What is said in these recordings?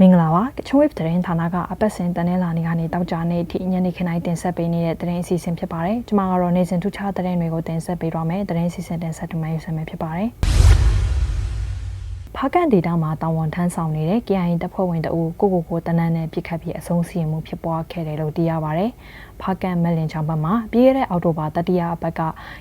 မင်္ဂလာပါကချွန်ဝေးသတင်းဌာနကအပတ်စဉ်တနင်္လာနေ့ကနေတောက်ကြနေ့အထိညနေခင်းတိုင်းတင်ဆက်ပေးနေတဲ့သတင်းအစီအစဉ်ဖြစ်ပါတယ်ကျွန်မကတော့နေ့စဉ်ထူးခြားသတင်းတွေကိုတင်ဆက်ပေးတော့မယ်သတင်းအစီအစဉ်တင်ဆက်တူမှယူဆမယ်ဖြစ်ပါတယ် ဖားကန်ဒေတာမှာတာဝန်ထမ်းဆောင်နေတဲ့ KIA တပ်ဖွဲ့ဝင်တအူကိုကိုကိုတနန်းနဲ့ပြစ်ခတ်ပြီးအဆုံးစီရင်မှုဖြစ်ပွားခဲ့တယ်လို့သိရပါဗျ။ဖားကန်မက်လင်ချောင်းဘက်မှာပြီးခဲ့တဲ့အောက်တိုဘာတတိယအပတ်က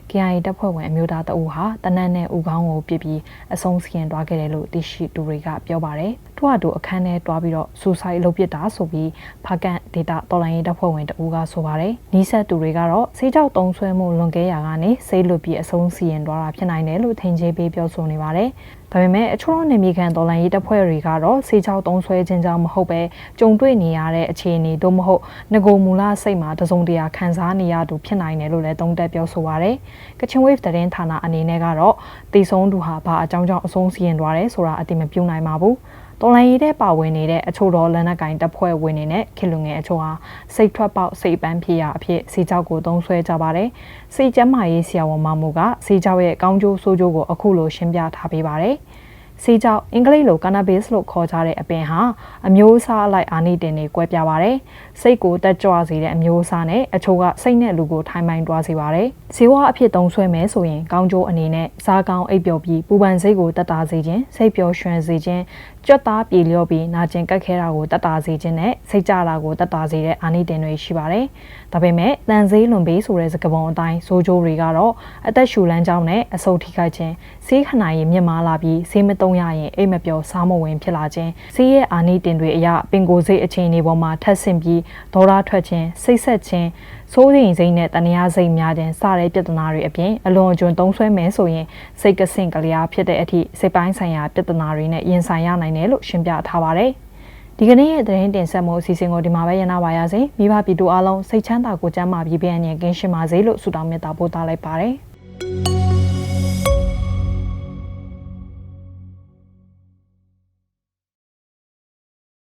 KIA တပ်ဖွဲ့ဝင်အမျိုးသားတအူဟာတနန်းနဲ့ဦးခေါင်းကိုပြစ်ပြီးအဆုံးစီရင်သွားခဲ့တယ်လို့သိရှိသူတွေကပြောပါတယ်။သူ့ဟာသူအခန်းထဲတွားပြီးတော့ဆူဆိုက်လုပ်ပစ်တာဆိုပြီးဖားကန်ဒေတာတော်လိုင်းရေးတပ်ဖွဲ့ဝင်တအူကဆိုပါတယ်။နီးစပ်သူတွေကတော့စေးကြောက်တုံးဆွဲမှုလွန်ကဲရာကနေဆေးလွတ်ပြီးအဆုံးစီရင်သွားတာဖြစ်နိုင်တယ်လို့ထင်ကြေးပေးပြောဆိုနေပါတယ်။ဒါပေမဲ့အချို့သောနေမြေခံတော်လှန်ရေးတပ်ဖွဲ့တွေကတော့စေချောက်တုံးဆွဲခြင်းကြောင့်မဟုတ်ပဲကြုံတွေ့နေရတဲ့အခြေအနေတို့မဟုတ်ငကိုမူလစိတ်မှာတစုံတရာခံစားနေရသူဖြစ်နိုင်တယ်လို့လည်းသုံးသပ်ပြောဆိုပါရယ်ကချင် wave သတင်းဌာနအနေနဲ့ကတော့တည်ဆုံးသူဟာဘာအကြောင်းကြောင့်အဆုံးစီရင်သွားတယ်ဆိုတာအတိမပြုနိုင်ပါဘူး တော်လိုင်းရေးတဲ့ပါဝင်နေတဲ့အချို့တော်လက်နက်ကင်တပ်ဖွဲ့ဝင်နေနဲ့ခင်လူငယ်အချို့ဟာစိတ်ထွက်ပေါက်စိတ်ပန်းဖြစ်ရာအဖြစ်စီကြောက်ကိုသုံးဆွဲကြပါတယ်။စိတ်ကျမ်းမာရေးဆရာဝန်မမှုကစီကြောက်ရဲ့ကောင်းကျိုးဆိုးကျိုးကိုအခုလိုရှင်းပြထားပေးပါတယ်။ စီကြောက်အင်္ဂလိပ်လို cannabis လို့ခေါ်ကြတဲ့အပင်ဟာအမျိုးအစားအလိုက်အာနိတင်တွေကွဲပြားပါတယ်။စိတ်ကိုတက်ကြွစေတဲ့အမျိုးအစားနဲ့အချို့ကစိတ်နဲ့လူကိုထိုင်မိုင်းတွားစေပါတယ်။ဇီဝအဖြစ်သုံးဆွဲမယ်ဆိုရင်ကောင်းကျိုးအနေနဲ့စားကောင်းအိပ်ပျော်ပြီးပူပန်စိတ်ကိုတက်တာစေခြင်းစိတ်ပျော်ရွှင်စေခြင်းကြွက်သားပြေလျော့ပြီးနာကျင်ကက်ခဲတာကိုတက်တာစေခြင်းနဲ့စိတ်ကြတာကိုတက်တာစေတဲ့အာနိတင်တွေရှိပါတယ်။ဒါပေမဲ့တန်ဆေးလွန်ပေးဆိုတဲ့စကားပုံအတိုင်းစိုးကျိုးတွေကတော့အသက်ရှူလန်းကြောင်းနဲ့အဆုတ်ထိခိုက်ခြင်းဆေးခဏရင်မြင့်မားလာပြီးဆေးမတုံးရရင်အိမ်မပျော်စားမဝင်ဖြစ်လာခြင်းဆေးရဲ့အာနိတင်တွေအရပင်ကိုယ်စိတ်အခြေအနေပေါ်မှာထပ်ဆင့်ပြီးဒေါရထွက်ခြင်းစိတ်ဆက်ခြင်းစိုးရိမ်စိတ်နဲ့တဏှာစိတ်များခြင်းစတဲ့ပြဿနာတွေအပြင်အလွန်အကျွံသုံးဆွဲမယ်ဆိုရင်စိတ်ကဆင့်ကလျားဖြစ်တဲ့အထိစိတ်ပိုင်းဆိုင်ရာပြဿနာတွေနဲ့ရင်ဆိုင်ရနိုင်တယ်လို့ရှင်းပြထားပါတယ်။ဒီကနေ့ရဲ့သတင်းတင်ဆက်မှုအစီအစဉ်ကိုဒီမှာပဲရနာပါရစေမိဘပြည်သူအားလုံးစိတ်ချမ်းသာကိုကျန်းမာပြီးပြန်ရကင်းရှင်းပါစေလို့ဆုတောင်းမေတ္တာပို့သလိုက်ပါတယ်။